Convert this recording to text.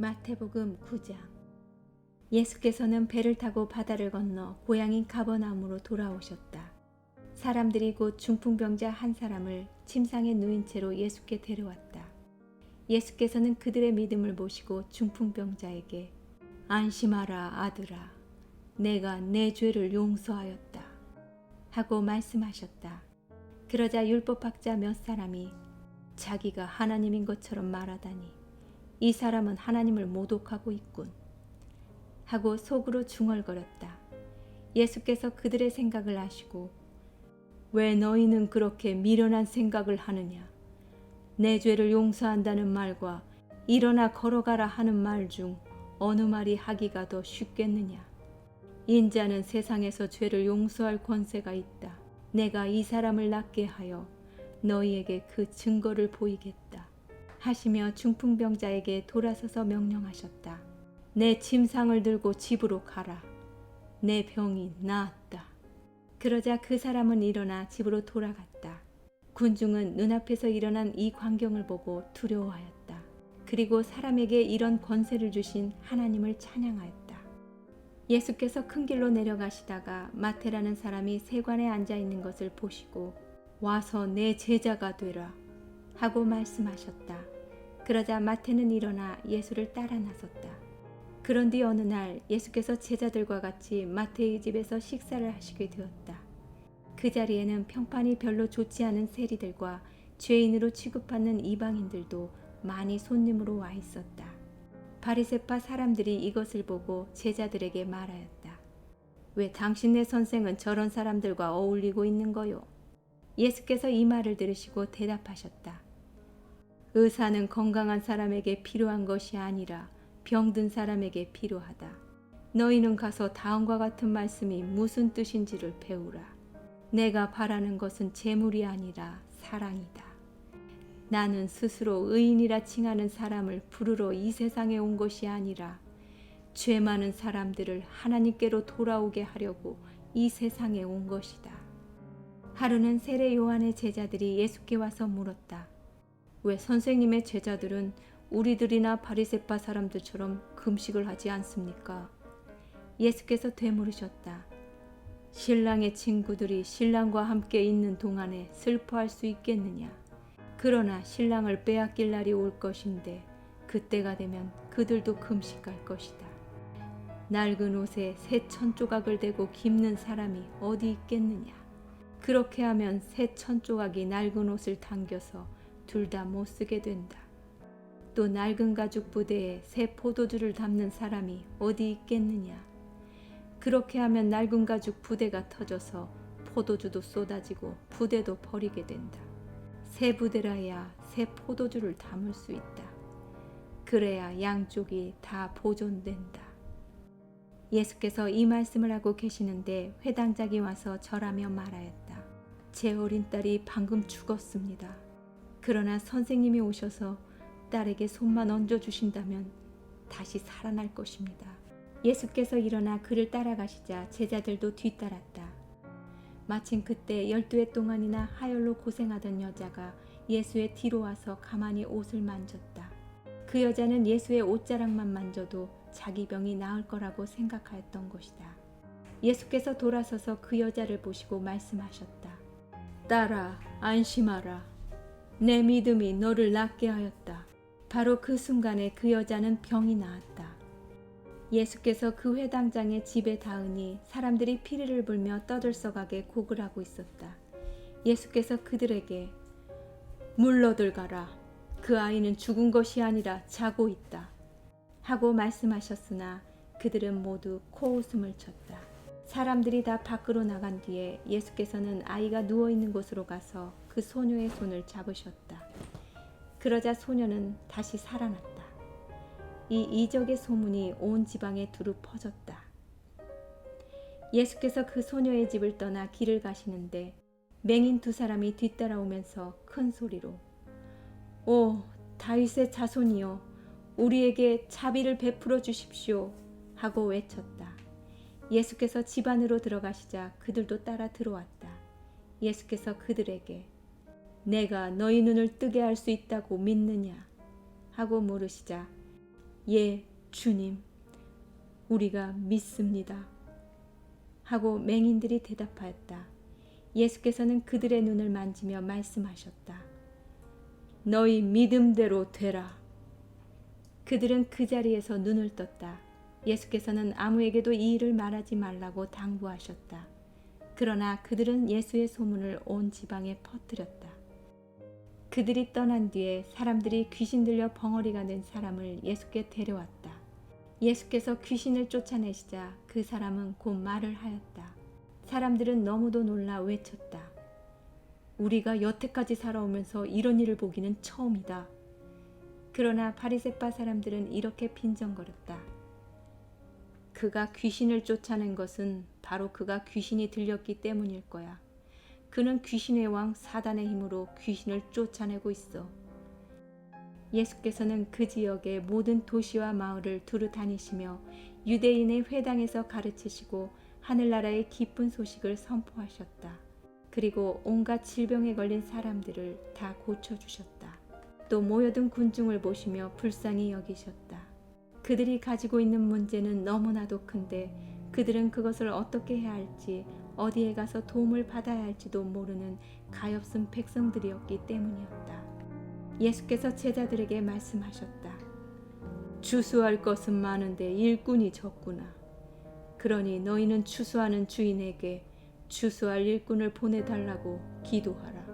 마태복음 9장 예수께서는 배를 타고 바다를 건너 고향인 가버나움으로 돌아오셨다. 사람들이 곧 중풍병자 한 사람을 침상에 누인 채로 예수께 데려왔다. 예수께서는 그들의 믿음을 보시고 중풍병자에게 안심하라 아들아 내가 내 죄를 용서하였다 하고 말씀하셨다. 그러자 율법학자 몇 사람이 자기가 하나님인 것처럼 말하다니 이 사람은 하나님을 모독하고 있군. 하고 속으로 중얼거렸다. 예수께서 그들의 생각을 아시고 왜 너희는 그렇게 미련한 생각을 하느냐? 내 죄를 용서한다는 말과 일어나 걸어가라 하는 말 중 어느 말이 하기가 더 쉽겠느냐? 인자는 세상에서 죄를 용서할 권세가 있다. 내가 이 사람을 낫게 하여 너희에게 그 증거를 보이겠다. 하시며 중풍병자에게 돌아서서 명령하셨다. 내 침상을 들고 집으로 가라. 내 병이 나았다. 그러자 그 사람은 일어나 집으로 돌아갔다. 군중은 눈앞에서 일어난 이 광경을 보고 두려워하였다. 그리고 사람에게 이런 권세를 주신 하나님을 찬양하였다. 예수께서 큰 길로 내려가시다가 마테라는 사람이 세관에 앉아 있는 것을 보시고 와서 내 제자가 되라 하고 말씀하셨다. 그러자 마태는 일어나 예수를 따라 나섰다. 그런 뒤 어느 날 예수께서 제자들과 같이 마태의 집에서 식사를 하시게 되었다. 그 자리에는 평판이 별로 좋지 않은 세리들과 죄인으로 취급받는 이방인들도 많이 손님으로 와 있었다. 바리세파 사람들이 이것을 보고 제자들에게 말하였다. 왜 당신네 선생은 저런 사람들과 어울리고 있는 거요? 예수께서 이 말을 들으시고 대답하셨다. 의사는 건강한 사람에게 필요한 것이 아니라 병든 사람에게 필요하다. 너희는 가서 다음과 같은 말씀이 무슨 뜻인지를 배우라. 내가 바라는 것은 재물이 아니라 사랑이다. 나는 스스로 의인이라 칭하는 사람을 부르러 이 세상에 온 것이 아니라 죄 많은 사람들을 하나님께로 돌아오게 하려고 이 세상에 온 것이다. 하루는 세례 요한의 제자들이 예수께 와서 물었다. 왜 선생님의 제자들은 우리들이나 바리새파 사람들처럼 금식을 하지 않습니까? 예수께서 되물으셨다. 신랑의 친구들이 신랑과 함께 있는 동안에 슬퍼할 수 있겠느냐? 그러나 신랑을 빼앗길 날이 올 것인데 그때가 되면 그들도 금식할 것이다. 낡은 옷에 새 천 조각을 대고 깁는 사람이 어디 있겠느냐? 그렇게 하면 새 천 조각이 낡은 옷을 당겨서 둘 다 못 쓰게 된다. 또 낡은 가죽 부대에 새 포도주를 담는 사람이 어디 있겠느냐? 그렇게 하면 낡은 가죽 부대가 터져서 포도주도 쏟아지고 부대도 버리게 된다. 새 부대라야 새 포도주를 담을 수 있다. 그래야 양쪽이 다 보존된다. 예수께서 이 말씀을 하고 계시는데 회당장이 와서 절하며 말하였다. 제 어린 딸이 방금 죽었습니다. 그러나 선생님이 오셔서 딸에게 손만 얹어 주신다면 다시 살아날 것입니다. 예수께서 일어나 그를 따라가시자 제자들도 뒤따랐다. 마침 그때 열두 해 동안이나 하열로 고생하던 여자가 예수의 뒤로 와서 가만히 옷을 만졌다. 그 여자는 예수의 옷자락만 만져도 자기 병이 나을 거라고 생각하였던 것이다. 예수께서 돌아서서 그 여자를 보시고 말씀하셨다. 딸아, 안심하라. 내 믿음이 너를 낫게 하였다. 바로 그 순간에 그 여자는 병이 나았다. 예수께서 그 회당장의 집에 닿으니 사람들이 피리를 불며 떠들썩하게 곡을 하고 있었다. 예수께서 그들에게 물러들 가라. 그 아이는 죽은 것이 아니라 자고 있다. 하고 말씀하셨으나 그들은 모두 코웃음을 쳤다. 사람들이 다 밖으로 나간 뒤에 예수께서는 아이가 누워 있는 곳으로 가서 그 소녀의 손을 잡으셨다. 그러자 소녀는 다시 살아났다. 이 이적의 소문이 온 지방에 두루 퍼졌다. 예수께서 그 소녀의 집을 떠나 길을 가시는데 맹인 두 사람이 뒤따라오면서 큰 소리로 오 다윗의 자손이여 우리에게 자비를 베풀어 주십시오 하고 외쳤다. 예수께서 집 안으로 들어가시자 그들도 따라 들어왔다. 예수께서 그들에게 내가 너희 눈을 뜨게 할 수 있다고 믿느냐 하고 물으시자 예, 주님, 우리가 믿습니다. 하고 맹인들이 대답하였다. 예수께서는 그들의 눈을 만지며 말씀하셨다. 너희 믿음대로 되라. 그들은 그 자리에서 눈을 떴다. 예수께서는 아무에게도 이 일을 말하지 말라고 당부하셨다. 그러나 그들은 예수의 소문을 온 지방에 퍼뜨렸다. 그들이 떠난 뒤에 사람들이 귀신 들려 벙어리가 된 사람을 예수께 데려왔다. 예수께서 귀신을 쫓아내시자 그 사람은 곧 말을 하였다. 사람들은 너무도 놀라 외쳤다. 우리가 여태까지 살아오면서 이런 일을 보기는 처음이다. 그러나 바리새파 사람들은 이렇게 빈정거렸다. 그가 귀신을 쫓아낸 것은 바로 그가 귀신이 들렸기 때문일 거야. 그는 귀신의 왕 사단의 힘으로 귀신을 쫓아내고 있어. 예수께서는 그 지역의 모든 도시와 마을을 두루 다니시며 유대인의 회당에서 가르치시고 하늘나라의 기쁜 소식을 선포하셨다. 그리고 온갖 질병에 걸린 사람들을 다 고쳐주셨다. 또 모여든 군중을 보시며 불쌍히 여기셨다. 그들이 가지고 있는 문제는 너무나도 큰데 그들은 그것을 어떻게 해야 할지 어디에 가서 도움을 받아야 할지도 모르는 가엾은 백성들이었기 때문이었다. 예수께서 제자들에게 말씀하셨다. 주수할 것은 많은데 일꾼이 적구나. 그러니 너희는 추수하는 주인에게 추수할 일꾼을 보내달라고 기도하라.